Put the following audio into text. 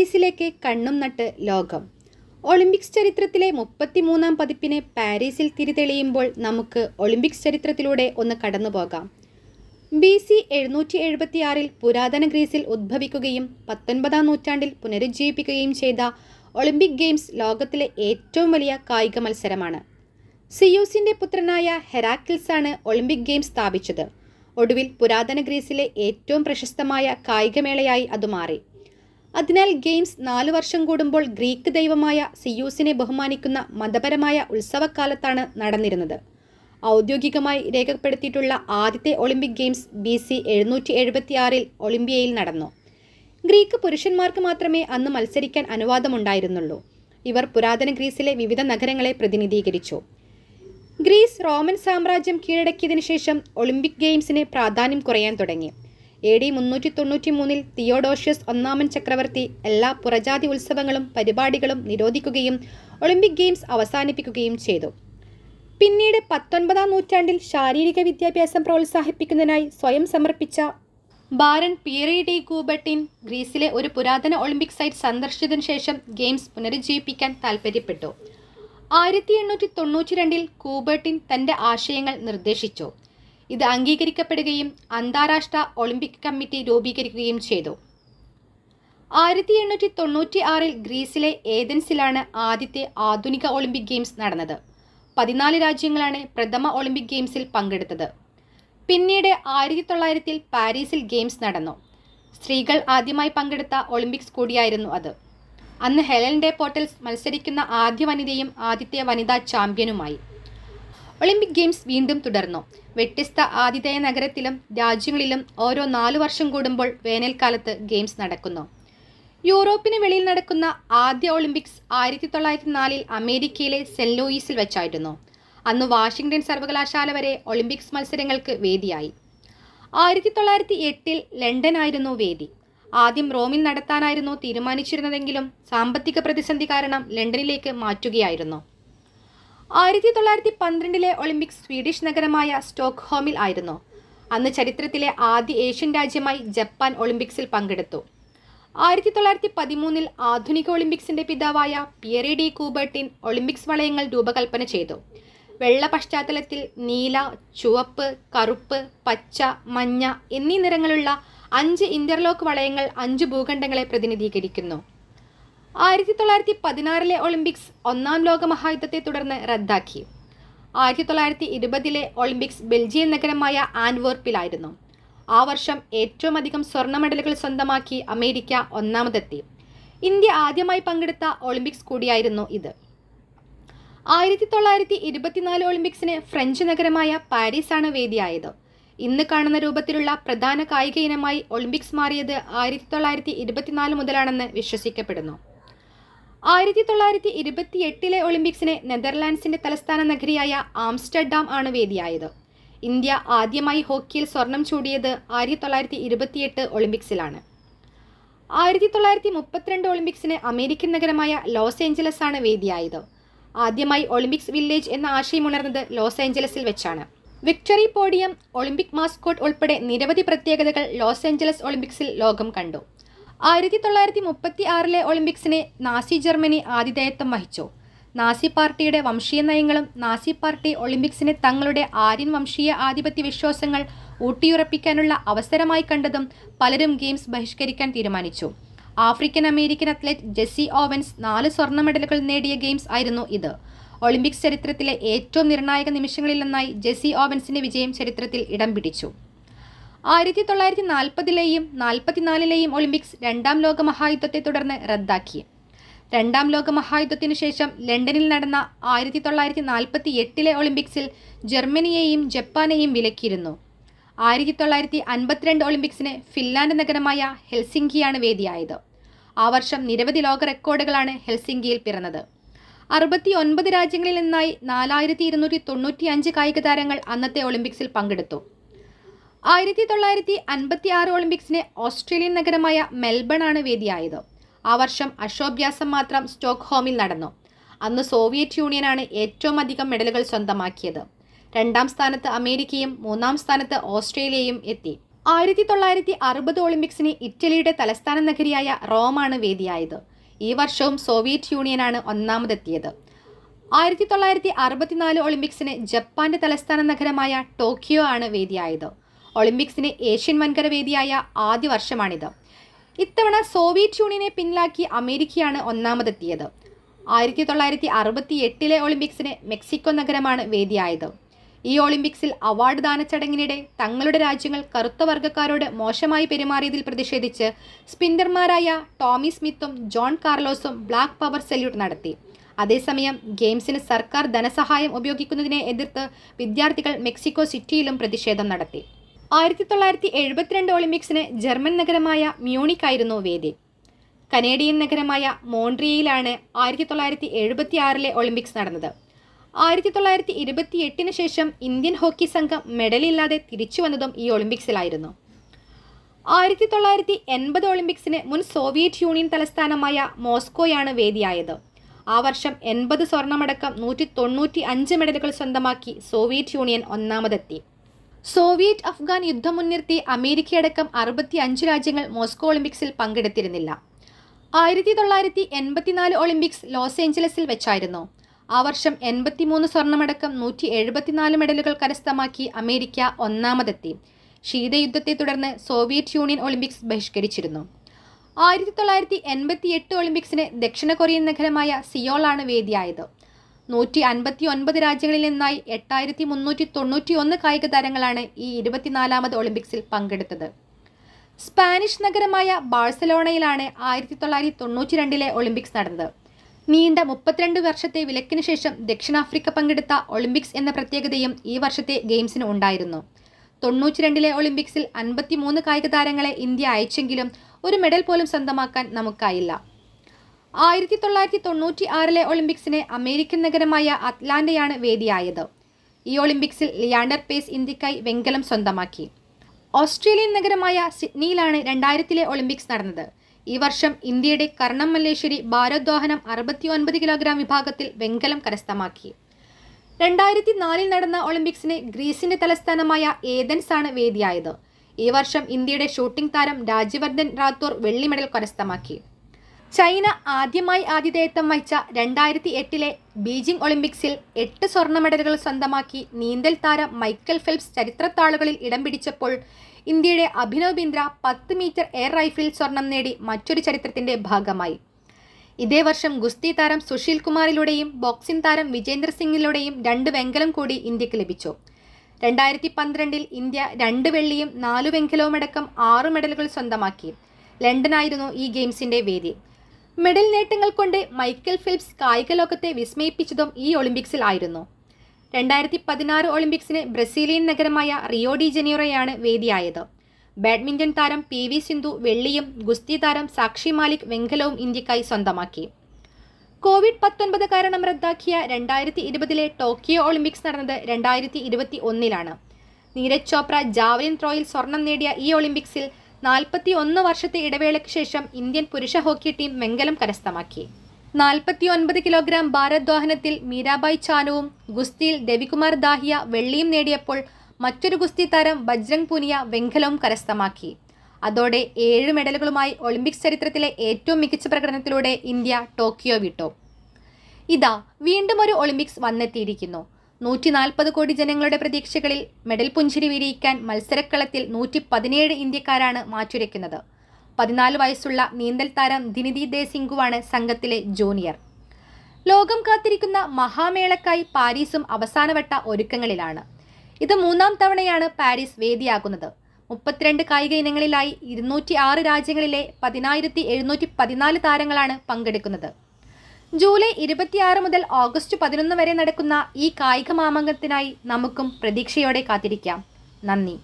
പാരീസിലേക്ക് കണ്ണും നട്ട് ലോകം. ഒളിമ്പിക്സ് ചരിത്രത്തിലെ മുപ്പത്തിമൂന്നാം പതിപ്പിനെ പാരീസിൽ തിരിതെളിയുമ്പോൾ നമുക്ക് ഒളിമ്പിക്സ് ചരിത്രത്തിലൂടെ ഒന്ന് കടന്നുപോകാം. ബി സി എഴുന്നൂറ്റി എഴുപത്തിയാറിൽ പുരാതന ഗ്രീസിൽ ഉദ്ഭവിക്കുകയും പത്തൊൻപതാം നൂറ്റാണ്ടിൽ പുനരുജ്ജീവിപ്പിക്കുകയും ചെയ്ത ഒളിമ്പിക് ഗെയിംസ് ലോകത്തിലെ ഏറ്റവും വലിയ കായിക മത്സരമാണ്. സിയൂസിന്റെ പുത്രനായ ഹെറാക്കിൾസാണ് ഒളിമ്പിക് ഗെയിംസ് സ്ഥാപിച്ചത്. ഒടുവിൽ പുരാതന ഗ്രീസിലെ ഏറ്റവും പ്രശസ്തമായ കായികമേളയായി അത് മാറി. അതിനാൽ ഗെയിംസ് നാലു വർഷം കൂടുമ്പോൾ ഗ്രീക്ക് ദൈവമായ സിയൂസിനെ ബഹുമാനിക്കുന്ന മതപരമായ ഉത്സവക്കാലത്താണ് നടന്നിരുന്നത്. ഔദ്യോഗികമായി രേഖപ്പെടുത്തിയിട്ടുള്ള ആദ്യത്തെ ഒളിമ്പിക് ഗെയിംസ് ബി സി എഴുന്നൂറ്റി ഒളിമ്പിയയിൽ നടന്നു. ഗ്രീക്ക് പുരുഷന്മാർക്ക് മാത്രമേ അന്ന് മത്സരിക്കാൻ അനുവാദമുണ്ടായിരുന്നുള്ളൂ. ഇവർ പുരാതന ഗ്രീസിലെ വിവിധ നഗരങ്ങളെ പ്രതിനിധീകരിച്ചു. ഗ്രീസ് റോമൻ സാമ്രാജ്യം കീഴടക്കിയതിനു ശേഷം ഒളിമ്പിക് ഗെയിംസിന് പ്രാധാന്യം കുറയാൻ തുടങ്ങി. എ ഡി മുന്നൂറ്റി തൊണ്ണൂറ്റി മൂന്നിൽ തിയോഡോഷ്യസ് ഒന്നാമൻ ചക്രവർത്തി എല്ലാ പുറജാതി ഉത്സവങ്ങളും പരിപാടികളും നിരോധിക്കുകയും ഒളിമ്പിക് ഗെയിംസ് അവസാനിപ്പിക്കുകയും ചെയ്തു. പിന്നീട് പത്തൊൻപതാം നൂറ്റാണ്ടിൽ ശാരീരിക വിദ്യാഭ്യാസം പ്രോത്സാഹിപ്പിക്കുന്നതിനായി സ്വയം സമർപ്പിച്ച ബാരൻ പിയറി ഡി കൂബട്ടിൻ ഗ്രീസിലെ ഒരു പുരാതന ഒളിമ്പിക് സൈറ്റ് സന്ദർശിച്ചതിനു ശേഷം ഗെയിംസ് പുനരുജ്ജീവിപ്പിക്കാൻ താൽപ്പര്യപ്പെട്ടു ആയിരത്തി എണ്ണൂറ്റി തൊണ്ണൂറ്റി രണ്ടിൽ കൂബർട്ടിൻ തന്റെ ആശയങ്ങൾ നിർദ്ദേശിച്ചു. ഇത് അംഗീകരിക്കപ്പെടുകയും അന്താരാഷ്ട്ര ഒളിമ്പിക് കമ്മിറ്റി രൂപീകരിക്കുകയും ചെയ്തു. ആയിരത്തി എണ്ണൂറ്റി തൊണ്ണൂറ്റി ആറിൽ ഗ്രീസിലെ ഏതൻസിലാണ് ആദ്യത്തെ ആധുനിക ഒളിമ്പിക് ഗെയിംസ് നടന്നത്. പതിനാല് രാജ്യങ്ങളാണ് പ്രഥമ ഒളിമ്പിക് ഗെയിംസിൽ പങ്കെടുത്തത്. പിന്നീട് ആയിരത്തി തൊള്ളായിരത്തിൽ പാരീസിൽ ഗെയിംസ് നടന്നു. സ്ത്രീകൾ ആദ്യമായി പങ്കെടുത്ത ഒളിമ്പിക്സ് കൂടിയായിരുന്നു അത്. അന്ന് ഹെലൻ ഡേ പോർട്ടൽസ് മത്സരിക്കുന്ന ആദ്യ വനിതയും ആദ്യത്തെ വനിതാ ചാമ്പ്യനുമായി. ഒളിമ്പിക് ഗെയിംസ് വീണ്ടും തുടർന്നു. വ്യത്യസ്ത ആതിഥേയ നഗരത്തിലും രാജ്യങ്ങളിലും ഓരോ നാലു വർഷം കൂടുമ്പോൾ വേനൽക്കാലത്ത് ഗെയിംസ് നടക്കുന്നു. യൂറോപ്പിന് വെളിയിൽ നടക്കുന്ന ആദ്യ ഒളിമ്പിക്സ് ആയിരത്തി തൊള്ളായിരത്തി നാലിൽ അമേരിക്കയിലെ സെന്റ് ലൂയിസിൽ വെച്ചായിരുന്നു. അന്ന് വാഷിംഗ്ടൺ സർവകലാശാല വരെ ഒളിമ്പിക്സ് മത്സരങ്ങൾക്ക് വേദിയായി. ആയിരത്തി തൊള്ളായിരത്തി എട്ടിൽ ലണ്ടൻ ആയിരുന്നു വേദി. ആദ്യം റോമിൽ നടത്താനായിരുന്നു തീരുമാനിച്ചിരുന്നതെങ്കിലും സാമ്പത്തിക പ്രതിസന്ധി കാരണം ലണ്ടനിലേക്ക് മാറ്റുകയായിരുന്നു. ആയിരത്തി തൊള്ളായിരത്തി പന്ത്രണ്ടിലെ ഒളിമ്പിക്സ് സ്വീഡിഷ് നഗരമായ സ്റ്റോക്ക്ഹോമിൽ ആയിരുന്നു. അന്ന് ചരിത്രത്തിലെ ആദ്യ ഏഷ്യൻ രാജ്യമായി ജപ്പാൻ ഒളിമ്പിക്സിൽ പങ്കെടുത്തു. ആയിരത്തി തൊള്ളായിരത്തി പതിമൂന്നിൽ ആധുനിക ഒളിമ്പിക്സിന്റെ പിതാവായ പിയറി ഡി കൂബർട്ടിൻ ഒളിമ്പിക്സ് വളയങ്ങൾ രൂപകൽപ്പന ചെയ്തു. വെള്ള പശ്ചാത്തലത്തിൽ നീല ചുവപ്പ് കറുപ്പ് പച്ച മഞ്ഞ എന്നീ നിറങ്ങളുള്ള അഞ്ച് ഇന്റർലോക്ക് വളയങ്ങൾ അഞ്ച് ഭൂഖണ്ഡങ്ങളെ പ്രതിനിധീകരിക്കുന്നു. ആയിരത്തി തൊള്ളായിരത്തി പതിനാറിലെ ഒളിമ്പിക്സ് ഒന്നാം ലോക മഹായുദ്ധത്തെ തുടർന്ന് റദ്ദാക്കി. ആയിരത്തി തൊള്ളായിരത്തി ഇരുപതിലെ ഒളിമ്പിക്സ് ബെൽജിയൻ നഗരമായ ആൻവേർപ്പിലായിരുന്നു. ആ വർഷം ഏറ്റവും അധികം സ്വർണ മെഡലുകൾ സ്വന്തമാക്കി അമേരിക്ക ഒന്നാമതെത്തി. ഇന്ത്യ ആദ്യമായി പങ്കെടുത്ത ഒളിമ്പിക്സ് കൂടിയായിരുന്നു ഇത്. ആയിരത്തി തൊള്ളായിരത്തി ഇരുപത്തിനാല് ഒളിമ്പിക്സിന് ഫ്രഞ്ച് നഗരമായ പാരീസാണ് വേദിയായത്. ഇന്ന് കാണുന്ന രൂപത്തിലുള്ള പ്രധാന കായിക ഇനമായി ഒളിമ്പിക്സ് മാറിയത് ആയിരത്തി തൊള്ളായിരത്തി ഇരുപത്തിനാല് മുതലാണെന്ന് വിശ്വസിക്കപ്പെടുന്നു. ആയിരത്തി തൊള്ളായിരത്തി ഇരുപത്തി എട്ടിലെ ഒളിമ്പിക്സിന് നെതർലാൻഡ്സിന്റെ തലസ്ഥാന നഗരിയായ ആംസ്റ്റർഡാം ആണ് വേദിയായത്. ഇന്ത്യ ആദ്യമായി ഹോക്കിയിൽ സ്വർണം ചൂടിയത് ആയിരത്തി തൊള്ളായിരത്തി ഇരുപത്തിയെട്ട് ഒളിമ്പിക്സിലാണ്. ആയിരത്തി തൊള്ളായിരത്തി മുപ്പത്തിരണ്ട് ഒളിമ്പിക്സിന് അമേരിക്കൻ നഗരമായ ലോസ് ഏഞ്ചലസ് ആണ് വേദിയായത്. ആദ്യമായി ഒളിമ്പിക്സ് വില്ലേജ് എന്ന ആശയം ഉണർന്നത് ലോസ് ഏഞ്ചലസിൽ വെച്ചാണ്. വിക്ടറി പോഡിയം ഒളിമ്പിക് മാസ്കോട്ട് ഉൾപ്പെടെ നിരവധി പ്രത്യേകതകൾ ലോസ് ഏഞ്ചലസ് ഒളിമ്പിക്സിൽ ലോകം കണ്ടു. ആയിരത്തി തൊള്ളായിരത്തി മുപ്പത്തി ആറിലെ ഒളിമ്പിക്സിന് നാസി ജർമ്മനി ആതിഥേയത്വം വഹിച്ചു. നാസി പാർട്ടിയുടെ വംശീയ നയങ്ങളും നാസി പാർട്ടി ഒളിമ്പിക്സിനെ തങ്ങളുടെ ആര്യൻ വംശീയ ആധിപത്യ വിശ്വാസങ്ങൾ ഊട്ടിയുറപ്പിക്കാനുള്ള അവസരമായി കണ്ടതും പലരും ഗെയിംസ് ബഹിഷ്കരിക്കാൻ തീരുമാനിച്ചു. African American athlete Jesse Owens നാല് സ്വർണ മെഡലുകൾ നേടിയ ഗെയിംസ് ആയിരുന്നു ഇത്. ഒളിമ്പിക്സ് ചരിത്രത്തിലെ ഏറ്റവും നിർണായക നിമിഷങ്ങളിലൊന്നായി ജെസ്സി ഓവൻസിന്റെ വിജയം ചരിത്രത്തിൽ ഇടം പിടിച്ചു. ആയിരത്തി തൊള്ളായിരത്തി നാൽപ്പതിലെയും നാൽപ്പത്തിനാലിലെയും ഒളിമ്പിക്സ് രണ്ടാം ലോക മഹായുദ്ധത്തെ തുടർന്ന് റദ്ദാക്കി. രണ്ടാം ലോക മഹായുദ്ധത്തിനു ശേഷം ലണ്ടനിൽ നടന്ന ആയിരത്തി തൊള്ളായിരത്തി നാൽപ്പത്തി എട്ടിലെ ഒളിമ്പിക്സിൽ ജർമ്മനിയെയും ജപ്പാനെയും വിലക്കിയിരുന്നു. ആയിരത്തി തൊള്ളായിരത്തി അൻപത്തിരണ്ട് ഒളിമ്പിക്സിന് ഫിൻലാൻഡ് നഗരമായ ഹെൽസിങ്കിയാണ് വേദിയായത്. ആ വർഷം നിരവധി ലോക റെക്കോർഡുകളാണ് ഹെൽസിങ്കിയിൽ പിറന്നത്. അറുപത്തി ഒൻപത് രാജ്യങ്ങളിൽ നിന്നായി നാലായിരത്തി ഇരുന്നൂറ്റി തൊണ്ണൂറ്റി അഞ്ച് കായിക താരങ്ങൾ അന്നത്തെ ഒളിമ്പിക്സിൽ പങ്കെടുത്തു. ആയിരത്തി തൊള്ളായിരത്തി അൻപത്തി ആറ് ഒളിമ്പിക്സിന് ഓസ്ട്രേലിയൻ നഗരമായ മെൽബൺ ആണ് വേദിയായത്. ആ വർഷം അശോഭ്യാസം മാത്രം സ്റ്റോക്ക്ഹോമിൽ നടന്നു. അന്ന് സോവിയറ്റ് യൂണിയനാണ് ഏറ്റവും അധികം മെഡലുകൾ സ്വന്തമാക്കിയത്. രണ്ടാം സ്ഥാനത്ത് അമേരിക്കയും മൂന്നാം സ്ഥാനത്ത് ഓസ്ട്രേലിയയും എത്തി. ആയിരത്തി തൊള്ളായിരത്തി അറുപത് ഒളിമ്പിക്സിന് ഇറ്റലിയുടെ തലസ്ഥാന നഗരിയായ റോമാണ് വേദിയായത്. ഈ വർഷവും സോവിയറ്റ് യൂണിയനാണ് ഒന്നാമതെത്തിയത്. ആയിരത്തി തൊള്ളായിരത്തി അറുപത്തിനാല് ഒളിമ്പിക്സിന് ജപ്പാന്റെ തലസ്ഥാന നഗരമായ ടോക്കിയോ ആണ് വേദിയായത്. ഒളിമ്പിക്സിന് ഏഷ്യൻ വൻകര വേദിയായ ആദ്യ വർഷമാണിത്. ഇത്തവണ സോവിയറ്റ് യൂണിയനെ പിന്നിലാക്കി അമേരിക്കയാണ് ഒന്നാമതെത്തിയത്. ആയിരത്തി തൊള്ളായിരത്തി അറുപത്തി എട്ടിലെ ഒളിമ്പിക്സിന് മെക്സിക്കോ നഗരമാണ് വേദിയായത്. ഈ ഒളിമ്പിക്സിൽ അവാർഡ് ദാന ചടങ്ങിനിടെ തങ്ങളുടെ രാജ്യങ്ങൾ കറുത്ത വർഗക്കാരോട് മോശമായി പെരുമാറിയതിൽ പ്രതിഷേധിച്ച് സ്പിന്നർമാരായ ടോമി സ്മിത്തും ജോൺ കാർലോസും ബ്ലാക്ക് പവർ സല്യൂട്ട് നടത്തി. അതേസമയം ഗെയിംസിന് സർക്കാർ ധനസഹായം ഉപയോഗിക്കുന്നതിനെ എതിർത്ത് വിദ്യാർത്ഥികൾ മെക്സിക്കോ സിറ്റിയിലും പ്രതിഷേധം നടത്തി. ആയിരത്തി തൊള്ളായിരത്തി എഴുപത്തിരണ്ട് ഒളിമ്പിക്സിന് ജർമ്മൻ നഗരമായ മ്യൂണിക് ആയിരുന്നു വേദി. കനേഡിയൻ നഗരമായ മോൺട്രിയയിലാണ് ആയിരത്തി തൊള്ളായിരത്തി എഴുപത്തി ആറിലെ ഒളിമ്പിക്സ് നടന്നത്. ആയിരത്തി തൊള്ളായിരത്തി ഇരുപത്തി എട്ടിന് ശേഷം ഇന്ത്യൻ ഹോക്കി സംഘം മെഡലില്ലാതെ തിരിച്ചു വന്നതും ഈ ഒളിമ്പിക്സിലായിരുന്നു. ആയിരത്തി തൊള്ളായിരത്തി എൺപത് ഒളിമ്പിക്സിന് മുൻ സോവിയറ്റ് യൂണിയൻ തലസ്ഥാനമായ മോസ്കോയാണ് വേദിയായത്. ആ വർഷം എൺപത് സ്വർണമടക്കം നൂറ്റി തൊണ്ണൂറ്റി അഞ്ച് മെഡലുകൾ സ്വന്തമാക്കി സോവിയറ്റ് യൂണിയൻ ഒന്നാമതെത്തി. സോവിയറ്റ് അഫ്ഗാൻ യുദ്ധം മുൻനിർത്തി അമേരിക്കയടക്കം അറുപത്തി അഞ്ച് രാജ്യങ്ങൾ മോസ്കോ ഒളിമ്പിക്സിൽ പങ്കെടുത്തിരുന്നില്ല. ആയിരത്തി തൊള്ളായിരത്തി എൺപത്തിനാല് ഒളിമ്പിക്സ് ലോസ് ഏഞ്ചലസിൽ വെച്ചായിരുന്നു. ആ വർഷം എൺപത്തിമൂന്ന് സ്വർണമടക്കം നൂറ്റി എഴുപത്തിനാല് മെഡലുകൾ കരസ്ഥമാക്കി അമേരിക്ക ഒന്നാമതെത്തി. ശീതയുദ്ധത്തെ തുടർന്ന് സോവിയറ്റ് യൂണിയൻ ഒളിമ്പിക്സ് ബഹിഷ്കരിച്ചിരുന്നു. ആയിരത്തി തൊള്ളായിരത്തി എൺപത്തി എട്ട് ഒളിമ്പിക്സിന് ദക്ഷിണ കൊറിയൻ നഗരമായ സിയോളാണ് വേദിയായത്. നൂറ്റി അൻപത്തി ഒൻപത് രാജ്യങ്ങളിൽ നിന്നായി എട്ടായിരത്തി മുന്നൂറ്റി തൊണ്ണൂറ്റി ഒന്ന് കായിക താരങ്ങളാണ് ഈ ഇരുപത്തിനാലാമത് ഒളിമ്പിക്സിൽ പങ്കെടുത്തത്. സ്പാനിഷ് നഗരമായ ബാഴ്സലോണയിലാണ് ആയിരത്തി തൊള്ളായിരത്തി തൊണ്ണൂറ്റി രണ്ടിലെ ഒളിമ്പിക്സ് നടന്നത്. നീണ്ട മുപ്പത്തിരണ്ട് വർഷത്തെ വിലക്കിന് ശേഷം ദക്ഷിണാഫ്രിക്ക പങ്കെടുത്ത ഒളിമ്പിക്സ് എന്ന പ്രത്യേകതയും ഈ വർഷത്തെ ഗെയിംസിന് ഉണ്ടായിരുന്നു. തൊണ്ണൂറ്റി രണ്ടിലെ ഒളിമ്പിക്സിൽ അൻപത്തിമൂന്ന് കായിക താരങ്ങളെ ഇന്ത്യ അയച്ചെങ്കിലും ഒരു മെഡൽ പോലും സ്വന്തമാക്കാൻ നമുക്കായില്ല. ആയിരത്തി തൊള്ളായിരത്തി തൊണ്ണൂറ്റി ആറിലെ ഒളിമ്പിക്സിന് അമേരിക്കൻ നഗരമായ അറ്റ്ലാന്റയാണ് വേദിയായത്. ഈ ഒളിമ്പിക്സിൽ ലിയാണ്ടർ പേസ് ഇന്ത്യക്കായി വെങ്കലം സ്വന്തമാക്കി. ഓസ്ട്രേലിയൻ നഗരമായ സിഡ്നിയിലാണ് രണ്ടായിരത്തിലെ ഒളിമ്പിക്സ് നടന്നത്. ഈ വർഷം ഇന്ത്യയുടെ കർണം മല്ലേശ്വരി ഭാരോദ്വാഹനം അറുപത്തി ഒൻപത് കിലോഗ്രാം വിഭാഗത്തിൽ വെങ്കലം കരസ്ഥമാക്കി. രണ്ടായിരത്തി നാലിൽ നടന്ന ഒളിമ്പിക്സിന് ഗ്രീസിന്റെ തലസ്ഥാനമായ ഏതൻസ് ആണ് വേദിയായത്. ഈ വർഷം ഇന്ത്യയുടെ ഷൂട്ടിംഗ് താരം രാജ്യവർദ്ധൻ റാത്തോർ വെള്ളി മെഡൽ കരസ്ഥമാക്കി. ചൈന ആദ്യമായി ആതിഥേയത്വം വഹിച്ച രണ്ടായിരത്തി എട്ടിലെ ബീജിംഗ് ഒളിമ്പിക്സിൽ എട്ട് സ്വർണ മെഡലുകൾ സ്വന്തമാക്കി നീന്തൽ താരം മൈക്കൽ ഫെൽപ്സ് ചരിത്രത്താളുകളിൽ ഇടം പിടിച്ചപ്പോൾ ഇന്ത്യയുടെ അഭിനവ് ബിന്ദ്ര പത്ത് മീറ്റർ എയർ റൈഫിളിൽ സ്വർണം നേടി മറ്റൊരു ചരിത്രത്തിന്റെ ഭാഗമായി. ഇതേ വർഷം ഗുസ്തി താരം സുശീൽ കുമാറിലൂടെയും ബോക്സിംഗ് താരം വിജേന്ദ്ര സിംഗിലൂടെയും രണ്ട് വെങ്കലം കൂടി ഇന്ത്യയ്ക്ക് ലഭിച്ചു. രണ്ടായിരത്തി പന്ത്രണ്ടിൽ ഇന്ത്യ രണ്ട് വെള്ളിയും നാലു വെങ്കലവുമടക്കം ആറ് മെഡലുകൾ സ്വന്തമാക്കി. ലണ്ടനായിരുന്നു ഈ ഗെയിംസിന്റെ വേദി. മെഡൽ നേട്ടങ്ങൾ കൊണ്ട് മൈക്കൽ ഫിലിപ്സ് കായിക ലോകത്തെ വിസ്മയിപ്പിച്ചതും ഈ ഒളിമ്പിക്സിൽ ആയിരുന്നു രണ്ടായിരത്തി പതിനാറ് ഒളിമ്പിക്സിന് ബ്രസീലിയൻ നഗരമായ റിയോ ഡി ജനീറോയാണ് വേദിയായത്. ബാഡ്മിന്റൺ താരം പി വി സിന്ധു വെള്ളിയും ഗുസ്തി താരം സാക്ഷി മാലിക് വെങ്കലവും ഇന്ത്യക്കായി സ്വന്തമാക്കി. കോവിഡ് പത്തൊൻപത് കാരണം റദ്ദാക്കിയ രണ്ടായിരത്തി ഇരുപതിലെ ടോക്കിയോ ഒളിമ്പിക്സ് നടന്നത് രണ്ടായിരത്തി ഇരുപത്തി ഒന്നിലാണ് നീരജ് ചോപ്ര ജാവലിൻ ത്രോയിൽ സ്വർണം നേടിയ ഈ ഒളിമ്പിക്സിൽ നാൽപ്പത്തി ഒന്ന് വർഷത്തെ ഇടവേളയ്ക്ക് ശേഷം ഇന്ത്യൻ പുരുഷ ഹോക്കി ടീം വെങ്കലം കരസ്ഥമാക്കി. നാൽപ്പത്തി ഒൻപത് കിലോഗ്രാം ഭാരദ്വാഹനത്തിൽ മീരാബായ് ചാനുവും ഗുസ്തിയിൽ രവികുമാർ ദാഹിയ വെള്ളിയും നേടിയപ്പോൾ മറ്റൊരു ഗുസ്തി താരം ബജ്രംഗ് പുനിയ വെങ്കലവും കരസ്ഥമാക്കി. അതോടെ ഏഴ് മെഡലുകളുമായി ഒളിമ്പിക്സ് ചരിത്രത്തിലെ ഏറ്റവും മികച്ച പ്രകടനത്തിലൂടെ ഇന്ത്യ ടോക്കിയോ വിട്ടു. ഇതാ വീണ്ടും ഒരു ഒളിമ്പിക്സ് വന്നെത്തിയിരിക്കുന്നു. നൂറ്റി നാൽപ്പത് കോടി ജനങ്ങളുടെ പ്രതീക്ഷകളിൽ മെഡൽ പുഞ്ചിരി വിരിയിക്കാൻ മത്സരക്കളത്തിൽ നൂറ്റി പതിനേഴ് ഇന്ത്യക്കാരാണ് മാറ്റുരയ്ക്കുന്നത്. പതിനാല് വയസ്സുള്ള നീന്തൽ താരം ദിനിതി ദേ സിംഗുവാണ് സംഘത്തിലെ ജൂനിയർ. ലോകം കാത്തിരിക്കുന്ന മഹാമേളക്കായി പാരീസും അവസാനവട്ട ഒരുക്കങ്ങളിലാണ്. ഇത് മൂന്നാം തവണയാണ് പാരീസ് വേദിയാകുന്നത്. മുപ്പത്തിരണ്ട് കായിക ഇനങ്ങളിലായി ഇരുന്നൂറ്റി ആറ് രാജ്യങ്ങളിലെ പതിനായിരത്തി എഴുന്നൂറ്റി പതിനാല് താരങ്ങളാണ് പങ്കെടുക്കുന്നത്. ജൂലൈ ഇരുപത്തിയാറ് മുതൽ ഓഗസ്റ്റ് പതിനൊന്ന് വരെ നടക്കുന്ന ഈ കായിക മാമാങ്കത്തിനായി നമുക്കും പ്രതീക്ഷയോടെ കാത്തിരിക്കാം. നന്ദി.